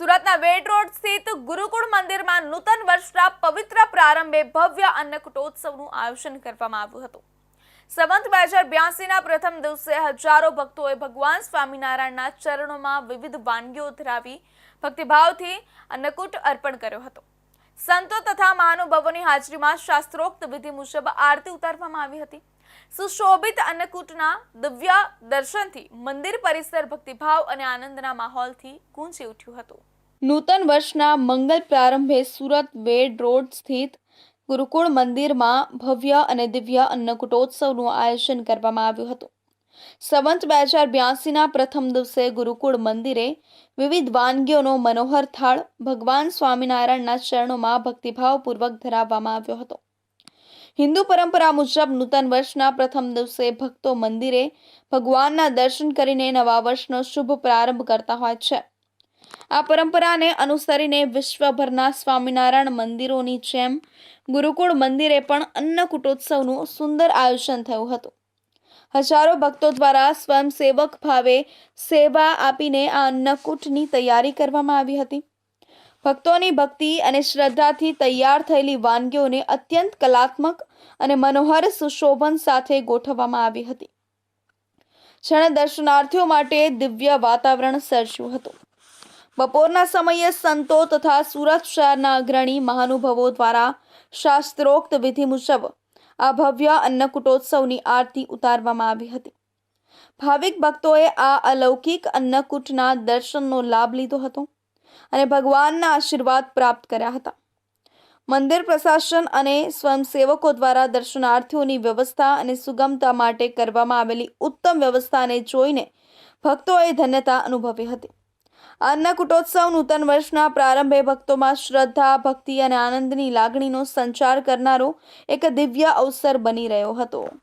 સુરતના વેડ રોડ સ્થિત ગુરુકુળ મંદિરમાં નૂતન વર્ષના પવિત્ર પ્રારંભે ભવ્ય અન્નકૂટોત્સવનું આયોજન કરવામાં આવ્યું હતું. સંવંત બે હજાર બ્યાસીના પ્રથમ દિવસે હજારો ભક્તોએ ભગવાન સ્વામિનારાયણના ચરણોમાં વિવિધ વાનગીઓ ધરાવી ભક્તિભાવથી અન્નકૂટ અર્પણ કર્યો હતો. સંતો તથા મહાનુભાવોની હાજરીમાં શાસ્ત્રોક્ત વિધિ મુજબ આરતી ઉતારવામાં આવી હતી. સુશોભિત અન્નકૂટના દિવ્ય દર્શનથી મંદિર પરિસર ભક્તિભાવ અને આનંદના માહોલથી ગુંજી ઉઠ્યું હતું. નૂતન વર્ષના મંગલ પ્રારંભે સુરત વેડ રોડ સ્થિત ગુરુકુળ મંદિરમાં ભવ્ય અને દિવ્ય અન્નકૂટોત્સવનું આયોજન કરવામાં આવ્યું હતું. સંવંત બે હજાર બ્યાસીના પ્રથમ દિવસે ગુરુકુળ મંદિરે વિવિધ વાનગીઓનો મનોહર થાળ ભગવાન સ્વામિનારાયણના ચરણોમાં ભક્તિભાવપૂર્વક ધરાવવામાં આવ્યો હતો. હિન્દુ પરંપરા મુજબ નૂતન વર્ષના પ્રથમ દિવસે ભક્તો મંદિરે ભગવાનના દર્શન કરીને નવા વર્ષનો શુભ પ્રારંભ કરતા હોય છે. આ પરંપરાને અનુસરીને વિશ્વભરના સ્વામિનારાયણ મંદિરોની જેમ ગુરુકુળ મંદિરે પણ અન્નકૂટોત્સવનું સુંદર આયોજન થયું હતું. હજારો ભક્તો દ્વારા સ્વયંસેવક ભાવે સેવા આપીને આ અન્નકૂટની તૈયારી કરવામાં આવી હતી. ભક્તોની ભક્તિ અને શ્રદ્ધાથી તૈયાર થયેલી વાનગીઓને અત્યંત કલાત્મક અને મનોહર સુશોભન સાથે ગોઠવવામાં આવી હતી. જેણે દર્શનાર્થીઓ માટે દિવ્ય વાતાવરણ સર્જ્યું હતું. બપોરના સમયે સંતો તથા સુરત શહેરના અગ્રણી મહાનુભાવો દ્વારા શાસ્ત્રોક્ત વિધિ મુજબ આ ભવ્ય અન્નકૂટોત્સવની આરતી ઉતારવામાં આવી હતી. ભાવિક ભક્તોએ આ અલૌકિક અન્નકૂટના દર્શનનો લાભ લીધો હતો અને ભગવાનના આશીર્વાદ પ્રાપ્ત કર્યા હતા. મંદિર પ્રશાસન અને સ્વયંસેવકો દ્વારા દર્શનાર્થીઓની વ્યવસ્થા અને સુગમતા માટે કરવામાં આવેલી ઉત્તમ વ્યવસ્થાને જોઈને ભક્તોએ ધન્યતા અનુભવી હતી. અન્નકૂટોત્સવ નૂતન વર્ષના પ્રારંભે ભક્તોમાં શ્રદ્ધા, ભક્તિ અને આનંદની લાગણીનો સંચાર કરનારો એક દિવ્ય અવસર બની રહ્યો હતો.